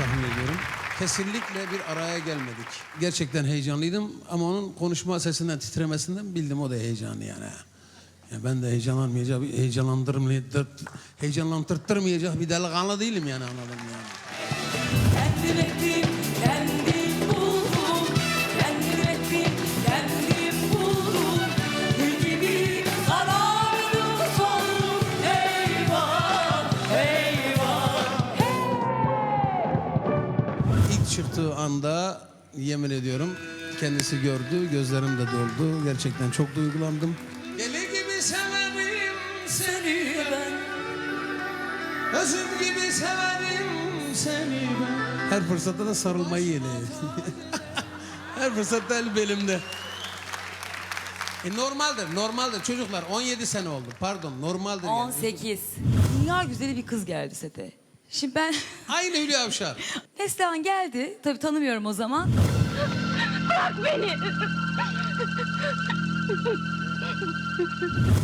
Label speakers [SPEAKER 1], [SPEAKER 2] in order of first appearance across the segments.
[SPEAKER 1] tahmin ediyorum. Kesinlikle bir araya gelmedik. Gerçekten heyecanlıydım ama onun konuşma sesinden, titremesinden bildim o da heyecanlı yani. Ya ben de heyecanlanmayacak, bir heyecanlandırmayacak, heyecanlandırtmayacak bir delikanlı değilim yani anladım yani.
[SPEAKER 2] Kendim ettim, kendim
[SPEAKER 1] İlk çıktığı anda yemin ediyorum kendisi gördü, gözlerim de doldu. Gerçekten çok duygulandım. Deli gibi severim seni ben. Özüm gibi severim seni ben. Her fırsatta da sarılmayı yeli. Her fırsatta el belimde. E normaldir, normaldir çocuklar. 17 sene oldu. Pardon, normaldir yani.
[SPEAKER 2] 18. Dünya güzeli bir kız geldi sete. Şimdi ben
[SPEAKER 1] Aynı Hülya Avşar.
[SPEAKER 2] Neslihan geldi. Tabii tanımıyorum o zaman.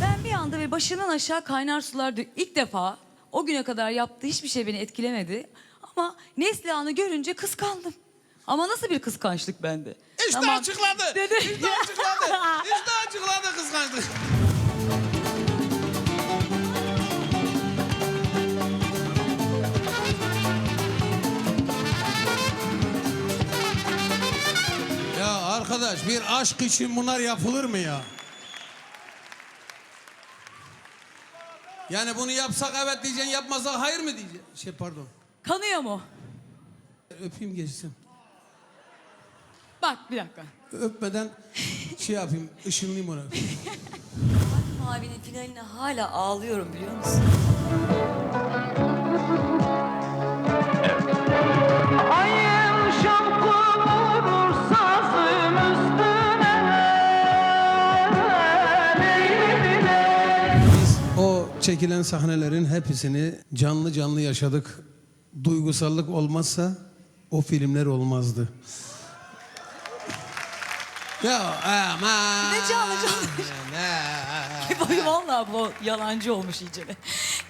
[SPEAKER 2] Ben bir anda ve başından aşağı kaynar sular dök. İlk defa o güne kadar yaptığı hiçbir şey beni etkilemedi. Ama Neslihan'ı görünce kıskandım. Ama nasıl bir kıskançlık bende?
[SPEAKER 1] İşte
[SPEAKER 2] Tamam.
[SPEAKER 1] açıkladı.
[SPEAKER 2] Dedi.
[SPEAKER 1] İşte açıkladı. İşte açıkladı kıskançlık. Arkadaş bir aşk için bunlar yapılır mı ya? Yani bunu yapsak evet diyeceksin, yapmasak hayır mı diyeceksin? Şey pardon.
[SPEAKER 2] Kanıyor mu?
[SPEAKER 1] Öpeyim geçsin.
[SPEAKER 2] Bak bir dakika.
[SPEAKER 1] Öpmeden şey yapayım, ışınlayayım onu.
[SPEAKER 2] Mavi'nin finaline hala ağlıyorum biliyor musun?
[SPEAKER 1] Çekilen sahnelerin hepsini canlı canlı yaşadık. Duygusallık olmazsa o filmler olmazdı. Ya ama.
[SPEAKER 2] Ne canlı canlı?
[SPEAKER 1] Ne?
[SPEAKER 2] Vallahi bu yalancı olmuş iyice.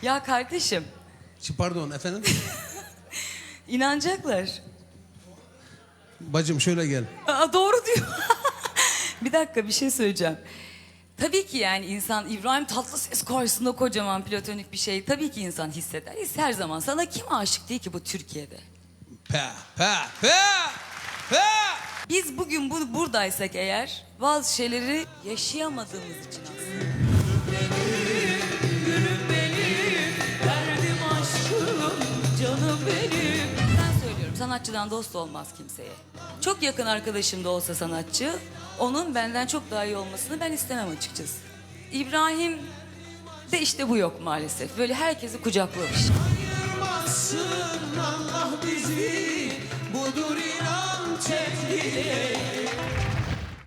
[SPEAKER 2] Ya kardeşim
[SPEAKER 1] Pardon efendim.
[SPEAKER 2] inanacaklar.
[SPEAKER 1] Bacım şöyle gel.
[SPEAKER 2] Aa, doğru diyor. bir dakika bir şey söyleyeceğim. Tabii ki yani insan İbrahim Tatlıses karşısında kocaman platonik bir şey. Tabii ki insan hisseder. His her zaman. Sana kim aşık değil ki bu Türkiye'de?
[SPEAKER 1] Pe pe pe pe.
[SPEAKER 2] Biz bugün bu, buradaysak eğer bazı şeyleri yaşayamadığımız için aslında. sanatçıdan dost olmaz kimseye. Çok yakın arkadaşım da olsa sanatçı, onun benden çok daha iyi olmasını ben istemem açıkçası. İbrahim de işte bu yok maalesef. Böyle herkesi kucaklamış.
[SPEAKER 1] Allah bizi, budur inan tedbiri.